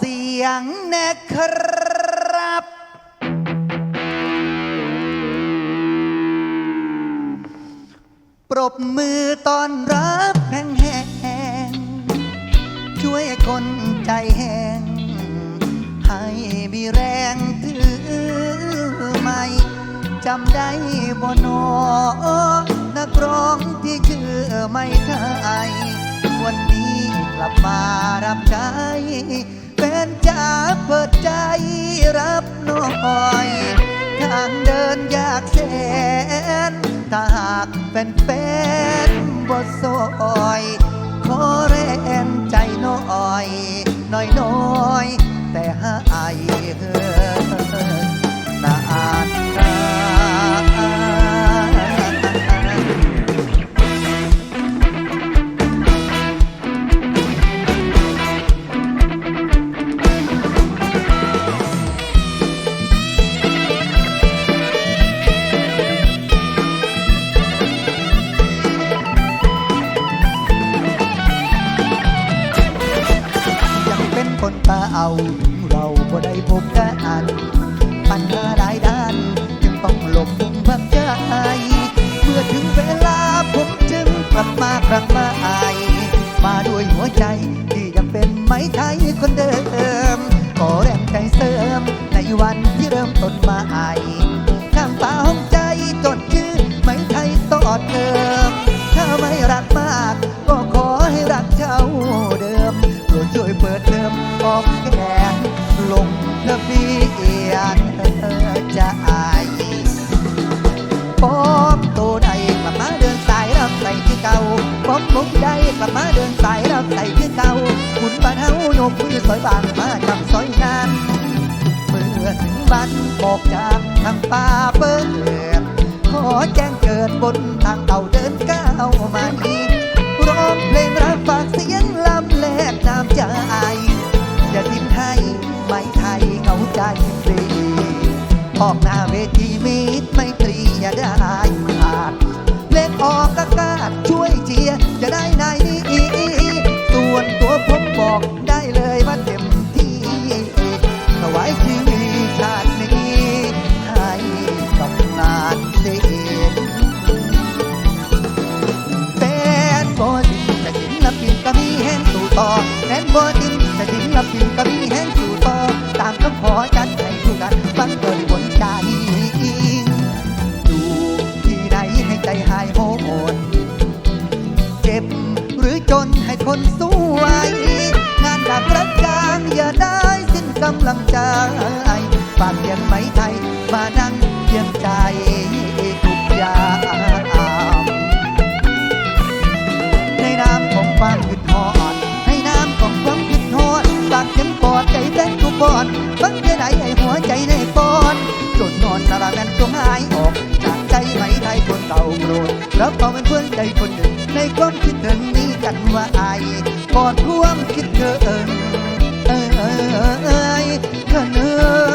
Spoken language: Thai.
สียงนะครับ ปรบมือตอนรับแห้งแหงๆช่วยคนใจแห้ง ให้มีแรงถือไม่จำได้บ่นอนักร้องที่ชื่อไม่ไทยวันนี้กลับมารับใช้ นจ๋าเปิดใจรับหน่อยทางเดินยากแสนถ้าหากเป็นแฟนๆบ่ซอย ขอแรงใจน้อย น้อยน้อยาเอาถึงเราบ่ได้พบกันปัญหาหลายด้าน จึงต้องหลบมุมพักใจ เมื่อถึงเวลาผมจึงกลับมาครั้งใหม่มาด้วยหัวใจที่ยังเป็นไม้ไทยคนเดิมขอแรงใจเสริม ในวันที่เริ่มต้นใหม่ข้างฟ้าห้องใจจดชื่อไม้ไทยต่อเดิมถ้าไม่รักมาก ก็ขอให้รักเท่าเดิมโปรดช่วยเปิดเทอ มออกแขนลงทะเบียนจะอายป๊อบโตได้กลับมาเดินสายรับใส่ที่เก่าปอบมุกได้กลับมาเดินสายรับใส่ที่เก่าคุณบ้านเฮาโยกมือสอยบางมาจำสอยงานเมื่อถึงวันบอกจากทางป่าเปิดขอแจ้งเกิดบนทางเต่าเดินก้าวมา ไม่ไทยเหงาใจฟรีออกหน้าเวทีมิตรไม่ตรีอย่าได้ขาดเพลงออกอากาศช่วยเชียจะได้ในนี้ส่วนตัวผมบอกได้เลยว่าเต็มที่ถวายชีวิตชาตินี้ให้กับนานเสียเป็นบอดินแต่ศิลปินก็มีแห่งสู่ต่อเป็นบอดินแต่ศิลปินก็มี คนสวย งานดับรักจางอย่าได้สิ้นกำลังใจฝากเสียงไหมไทย มานั่งเพียงใจทุกอย่างในนามของความคิดทอดในนามของความคิดทอดฝากเข็มปอดใจแจ้งทุกบอนฟังแค่ไหนให้หัวใจในปอนจนนอนสารแมนจงหายออกจากใจไหมไทยคนเก่าโกรธรับเอาเป็นเพื่อนใจคนหนึ่งในความคิดถึงนี้ กันว่าไอายกอดท่วมคิดเธอเออเออเออเอยเธอเนือ